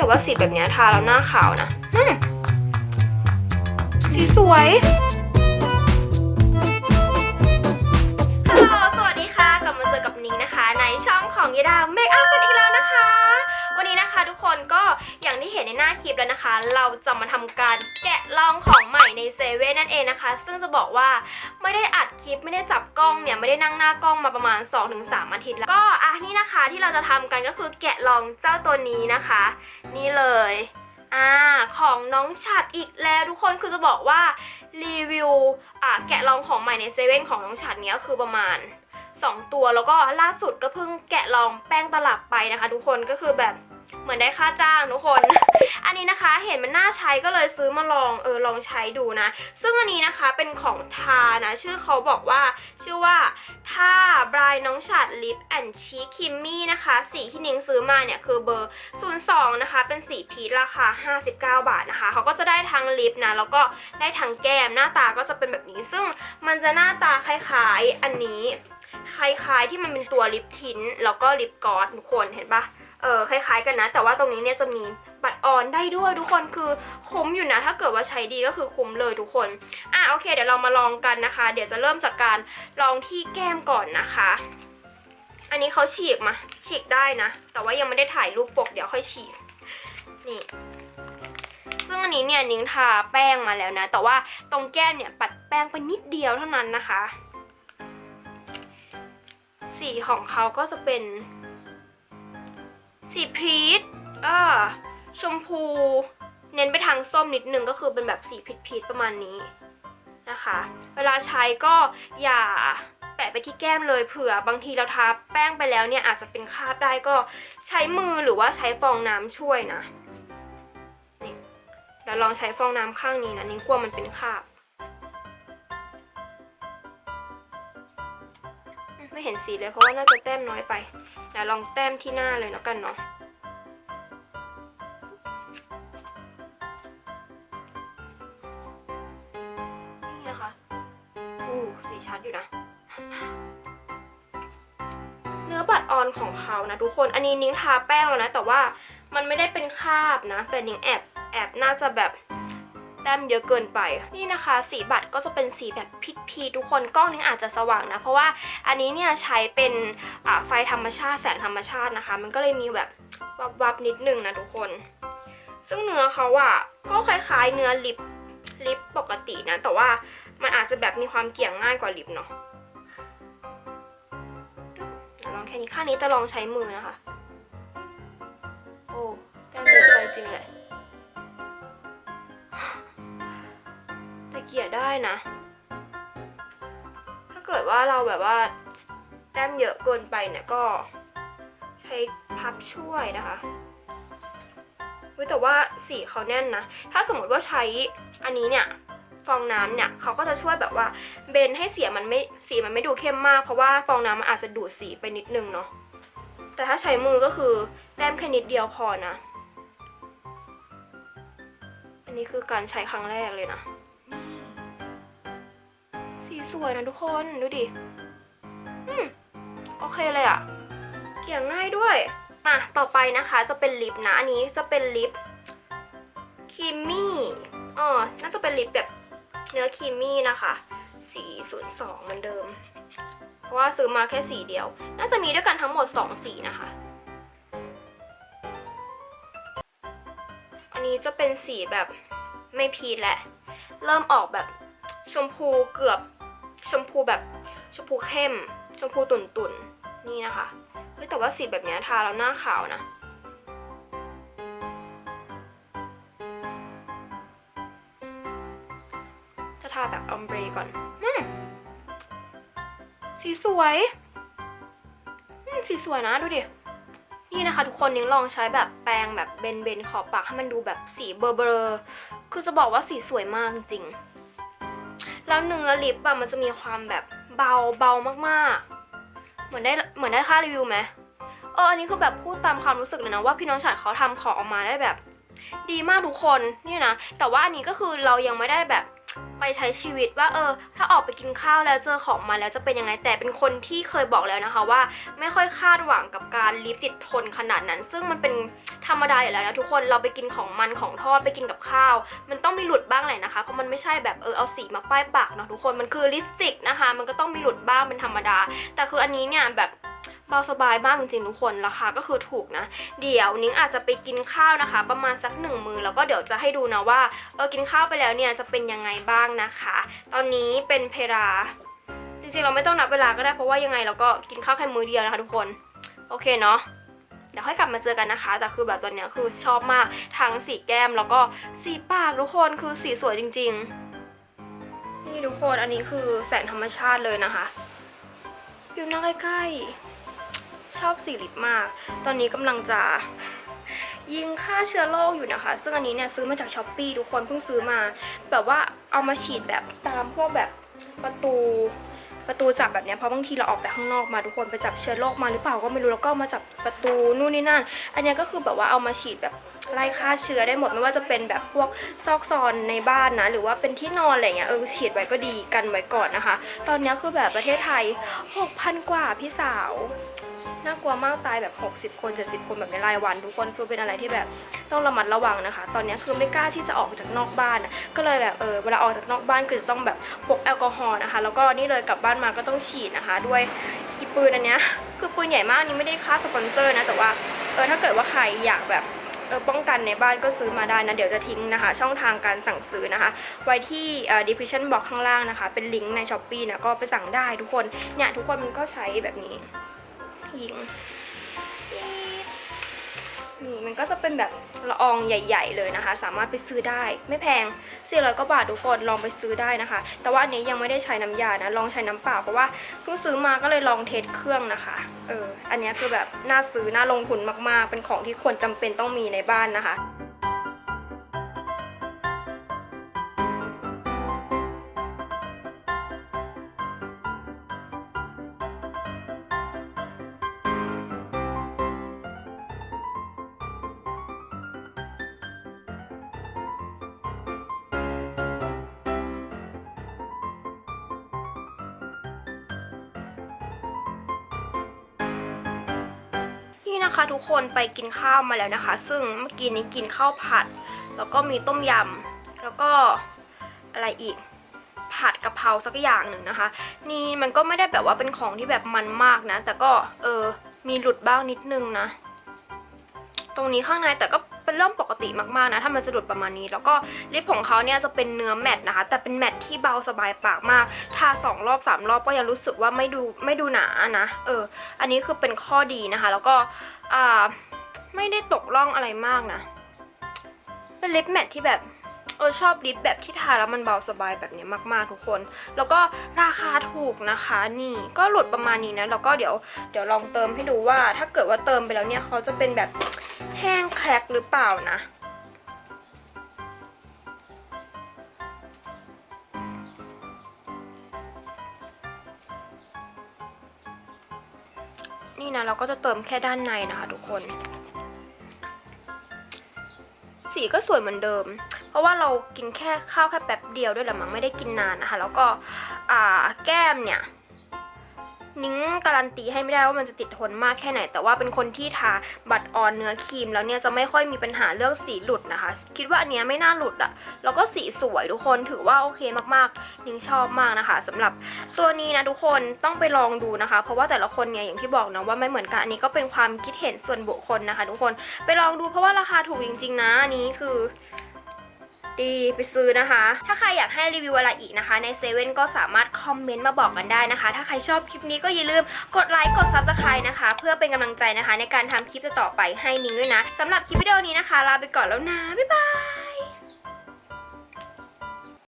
แต่ว่าสีแบบนี้ทาแล้วหน้าขาวนะสีสวยฮัลโหลสวัสดีค่ะ กลับมาเจอกับนิ้งนะคะ ในช่องของยดาเมคอัพ ห็นในหน้าคลิปแล้วนะคะ เราจะมาทำการแกะลองของใหม่ในเซเว่นนั่นเองนะคะ ซึ่งจะบอกว่าไม่ได้อัดคลิปไม่ได้จับกล้องเนี่ยไม่ได้นั่งหน้ากล้องมาประมาณ 2-3 อาทิตย์แล้วก็อะนี่นะคะที่เราจะทำกันก็คือแกะลองเจ้าตัวนี้นะคะ นี่เลยอ่าของน้องฉัดอีกแล้วทุกคนคือจะบอกว่ารีวิวอ่าแกะลองของใหม่ในเซเว่นของน้องฉัดเนี้ยคือประมาณ 2 ตัวแล้วก็ล่าสุดก็เพิ่งแกะลองแป้งตลับไปนะคะ ทุกคนก็คือแบบเหมือนได้ค่าจ้างทุกคน อันนี้นะคะเห็นมันน่าใช้ก็เลยซื้อมาลองเออลองใช้ดูนะ ซึ่งอันนี้นะคะเป็นของทานะ ชื่อเขาบอกว่าชื่อว่าท่าบรายน้องฉัดลิปแอนชีคิมมี่นะคะ สีที่นิ้งซื้อมาเนี่ยคือเบอร์ 02 นะคะ เป็นสีพีชราคา 59 บาทนะคะ เขาก็จะได้ทั้งลิปนะ แล้วก็ได้ทั้งแก้มหน้าตาก็จะเป็นแบบนี้ ซึ่งมันจะหน้าตาคล้ายๆอันนี้ คล้ายๆที่มันเป็นตัวลิปทินแล้วก็ลิปกอสทุกคนเห็นปะเออคล้ายๆกันนะ แต่ว่าตรงนี้เนี่ยจะมี บัตรออนได้ด้วยทุกคนคือคุ้มอยู่นะ ถ้าเกิดว่าใช้ดีก็คือคุ้มเลยทุกคน อะโอเค เดี๋ยวเรามาลองกันนะคะ เดี๋ยวจะเริ่มจากการลองที่แก้มก่อนนะคะ อันนี้เขาฉีกมา ฉีกได้นะ แต่ว่ายังไม่ได้ถ่ายรูปปกเดี๋ยวค่อยฉีก นี่ซึ่งอันนี้เนี่ยนิ้งทาแป้งมาแล้วนะ แต่ว่าตรงแก้มเนี่ยปัดแป้งไปนิดเดียวเท่านั้นนะคะ สีของเขาก็จะเป็นสีพีชอ่า ชมพูเน้นไปทางส้มนิดนึงก็คือเป็นแบบสีพีชพีชประมาณนี้นะคะ เวลาใช้ก็อย่าแปะไปที่แก้มเลยเผื่อบางทีเราทาแป้งไปแล้วเนี่ยอาจจะเป็นคราบได้ก็ใช้มือหรือว่าใช้ฟองน้ำช่วยนะนี่เดี๋ยวลองใช้ฟองน้ำข้างนี้นะนิ้งกลัวมันเป็นคราบไม่เห็นสีเลยเพราะว่าน่าจะแต้มน้อยไปเดี๋ยวลองแต้มที่หน้าเลยแล้วกันเนาะ ชัดอยู่นะ เนื้อบัตรออนของเขานะทุกคน อันนี้นิ้งทาแป้งแล้วนะ แต่ว่ามันไม่ได้เป็นคราบนะ แต่นิ้งแอบแอบน่าจะแบบแต้มเยอะเกินไป นี่นะคะ สีบัตรก็จะเป็นสีแบบพิดพีทุกคนกล้องนิ้งอาจจะสว่างนะ เพราะว่าอันนี้เนี่ยใช้เป็นไฟธรรมชาติแสงธรรมชาตินะคะ มันก็เลยมีแบบวับวับๆนิดนึงนะทุกคน ซึ่งเนื้อเขาอะก็คล้ายๆเนื้อลิปลิปปกตินะ แต่ว่า มันอาจจะแบบมีความเกี่ยงง่ายกว่าลิปเนาะลองแค่นี้ข้างนี้จะลองใช้มือนะคะ โอ้แก้มเยอะไปจริงเลยแต่เกี่ยได้นะ ถ้าเกิดว่าเราแบบว่าแต้มเยอะเกินไปเนี่ยก็ ใช้พับช่วยนะคะแต่ว่าสีเขาแน่นนะ ถ้าสมมติว่าใช้อันนี้เนี่ย องน้ำเนี่ยเขาก็จะช่วยแบบว่าเบนให้เสียมันไม่สีมันไม่ดูเข้มมาก เพราะว่าฟองน้ำมันอาจจะดูดสีไปนิดนึงเนาะแต่ถ้าใช้มือก็คือแต้มแค่นิดเดียวพอนะ อันนี้คือการใช้ครั้งแรกเลยนะ สีสวยนะทุกคนดูดิอืมโอเคเลยอะเกี่ยง่ายด้วยมาต่อไปนะคะจะเป็นลิปนะ อันนี้จะเป็นลิปครีมมี่อ๋อน่าจะเป็นลิปแบบ เนื้อครีมมี่นะคะสี02เหมือนเดิม เพราะว่าซื้อมาแค่สีเดียว น่าจะมีด้วยกันทั้งหมด 2 สีนะคะ อันนี้จะเป็นสีแบบไม่พีชแหละ เริ่มออกแบบชมพูเกือบชมพูแบบชมพูเข้ม ชมพูตุ่นๆนี่นะคะ เฮ้ยแต่ว่าสีแบบนี้ทาแล้วหน้าขาวนะ อมเบรก่อนอืมสีสวยอืมสีสวยนะดูดิ นี่นะคะ ทุกคนนิ้งลองใช้แบบแปรงแบบเบนเบนขอบปากให้มันดูแบบสีเบลอๆคือจะบอกว่าสีสวยมากจริงๆแล้วเนื้อลิปอะมันจะมีความแบบเบาเบามากๆ เหมือนได้เหมือนได้ค่ารีวิวไหมเอออันนี้คือแบบพูดตามความรู้สึกเลยนะว่าพี่น้องฉันเขาทำของออกมาได้แบบ ดีมากทุกคนนี่นะ แต่ว่าอันนี้ก็คือเรายังไม่ได้แบบ ไปใช้ชีวิตว่าเออ ถ้าออกไปกินข้าวแล้วเจอของมาแล้วจะเป็นยังไงแต่เป็นคนที่เคยบอกแล้วนะคะว่า ไม่ค่อยคาดหวังกับการลิฟต์ติดทนขนาดนั้น ซึ่งมันเป็นธรรมดาอยู่แล้วนะทุกคนเราไปกินของมันของทอดไปกินกับข้าว มันต้องมีหลุดบ้างแหละนะคะเพราะมันไม่ใช่แบบเออเอาสีมาป้ายปากเนาะทุกคนมันคือลิปสติกนะคะ มันก็ต้องมีหลุดบ้างเป็นธรรมดา แต่คืออันนี้เนี่ยแบบ เบาสบายมากจริงๆทุกคนราคาก็คือถูกนะ เดี๋ยวนิ้งอาจจะไปกินข้าวนะคะ ประมาณสักหนึ่งมือแล้วก็เดี๋ยวจะให้ดูนะว่าเออกินข้าวไปแล้วเนี่ยจะเป็นยังไงบ้างนะคะ ตอนนี้เป็นเพลาจริงๆเราไม่ต้องนับเวลาก็ได้เพราะว่ายังไงเราก็กินข้าวแค่มื้อเดียวนะคะทุกคนโอเคเนาะเดี๋ยวค่อยกลับมาเจอกันนะคะ แต่คือแบบตอนเนี้ยคือชอบมากทั้งสีแก้มแล้วก็สีปากทุกคนคือสีสวยจริง ๆ นี่ทุกคนอันนี้คือแสงธรรมชาติเลยนะคะอยู่หน้าใกล้ๆ ชอบสีลิปมาก ตอนนี้กำลังจะยิงฆ่าเชื้อโรคอยู่นะคะ ซึ่งอันนี้เนี่ยซื้อมาจากช้อปปีทุกคนเพิ่งซื้อมา แบบว่าเอามาฉีดแบบตามพวกแบบประตูประตูจับแบบเนี้ยเพราะบางทีเราออกไปข้างนอกมาทุกคนไปจับเชื้อโรคมาหรือเปล่าก็ไม่รู้แล้วก็มาจับประตูนู่นนี่นั่น อันนี้ก็คือแบบว่าเอามาฉีดแบบไล่ฆ่าเชื้อได้หมดไม่ว่าจะเป็นแบบพวกซอกซอนในบ้านนะ หรือว่าเป็นที่นอนอะไรเงี้ยเออฉีดไว้ก็ดีกันไว้ก่อนนะคะ ตอนนี้คือแบบประเทศไทย 6,000 กว่าพี่สาว น่ากลัวมากตายแบบ 60 คน 70 คนแบบในรายวัน ทุกคนคือเป็นอะไรที่แบบต้องระมัดระวังนะคะ ตอนนี้คือไม่กล้าที่จะออกจากนอกบ้านอะก็เลยแบบเออเวลาออกจากนอกบ้านคือจะต้องแบบพกแอลกอฮอล์นะคะ แล้วก็นี่เลยกลับบ้านมาก็ต้องฉีดนะคะ ด้วยอีปืนอันเนี้ยคือปืนใหญ่มากนี่ไม่ได้ค่าสปอนเซอร์นะแต่ว่าเออถ้าเกิดว่าใครอยากแบบเออป้องกันในบ้านก็ซื้อมาได้นะ เดี๋ยวจะทิ้งนะคะ ช่องทางการสั่งซื้อนะคะ ไว้ที่เอ่อ description box ข้างล่างนะคะ เป็นลิงก์ใน s h อ p e e นะก็ไปสั่งได้ทุกคนเนี่ยทุกคนมันก็ใช้แบบนี้ ยิงนี่มันก็จะเป็นแบบละอองใหญ่ ๆ เลยนะคะ สามารถไปซื้อได้ไม่แพง400ก็บาททุกคนลองไปซื้อได้นะคะ แต่ว่าอันนี้ยังไม่ได้ใช้น้ำยานะ ลองใช้น้ำเปล่าเพราะว่าเพิ่งซื้อมาก็เลยลองเทสเครื่องนะคะเอออันนี้คือแบบน่าซื้อน่าลงทุนมากๆ เป็นของที่ควรจำเป็นต้องมีในบ้านนะคะ นี่นะคะทุกคนไปกินข้าวมาแล้วนะคะ ซึ่งเมื่อกี้นี้กินข้าวผัด แล้วก็มีต้มยำแล้วก็อะไรอีกผัดกะเพราสักอย่างหนึ่งนะคะ นี่มันก็ไม่ได้แบบว่าเป็นของที่แบบมันมากนะ แต่ก็เออมีหลุดบ้างนิดนึงนะ ตรงนี้ข้างในแต่ก็ เป็นเรื่องปกติมากๆนะถ้ามันสะดุดประมาณนี้ แล้วก็ลิปของเขาเนี่ยจะเป็นเนื้อแมตต์นะคะ แต่เป็นแมตต์ที่เบาสบายปากมากทาสองรอบสามรอบก็ยังรู้สึกว่าไม่ดูไม่ดูหนานะเออ อันนี้คือเป็นข้อดีนะคะ แล้วก็อ่าไม่ได้ตกร่องอะไรมากนะ เป็นลิปแมตต์ที่แบบเออชอบลิปแบบที่ทาแล้วมันเบาสบายแบบนี้มากๆทุกคน แล้วก็ราคาถูกนะคะ นี่ก็หลุดประมาณนี้นะแล้วก็เดี๋ยวเดี๋ยวลองเติมให้ดูว่า ถ้าเกิดว่าเติมไปแล้วเนี่ยเขาจะเป็นแบบ แห้งแคลกหรือเปล่านะ นี่นะเราก็จะเติมแค่ด้านในนะคะทุกคน สีก็สวยเหมือนเดิม เพราะว่าเรากินแค่ข้าวแค่แป๊บเดียวด้วยแหละมั้งไม่ได้กินนานนะคะ แล้วก็แก้มเนี่ย นิ้งการันตีให้ไม่ได้ว่ามันจะติดทนมากแค่ไหน แต่ว่าเป็นคนที่ทาบัตรออนเนื้อครีม แล้วเนี่ยจะไม่ค่อยมีปัญหาเรื่องสีหลุดนะคะ คิดว่าอันเนี้ยไม่น่าหลุดอะแล้วก็สีสวยทุกคนถือว่าโอเคมากๆ นิ้งชอบมากนะคะสำหรับตัวนี้นะทุกคนต้องไปลองดูนะคะ เพราะว่าแต่ละคนเนี่ยอย่างที่บอกนะว่าไม่เหมือนกันอันนี้ก็เป็นความคิดเห็นส่วนบุคคลนะคะ ทุกคนไปลองดูเพราะว่าราคาถูกจริงๆนะอันนี้คือ ดีไปซื้อนะคะ ถ้าใครอยากให้รีวิวอะไรอีกนะคะ ในเซเว่นก็สามารถคอมเมนต์มาบอกกันได้นะคะ ถ้าใครชอบคลิปนี้ก็อย่าลืมกดไลค์กดซับสไครต์นะคะ เพื่อเป็นกำลังใจนะคะ ในการทำคลิปต่อไปให้นิ้งด้วยนะสำหรับคลิปวิดีโอนี้นะคะ ลาไปก่อนแล้วนะบ๊ายบาย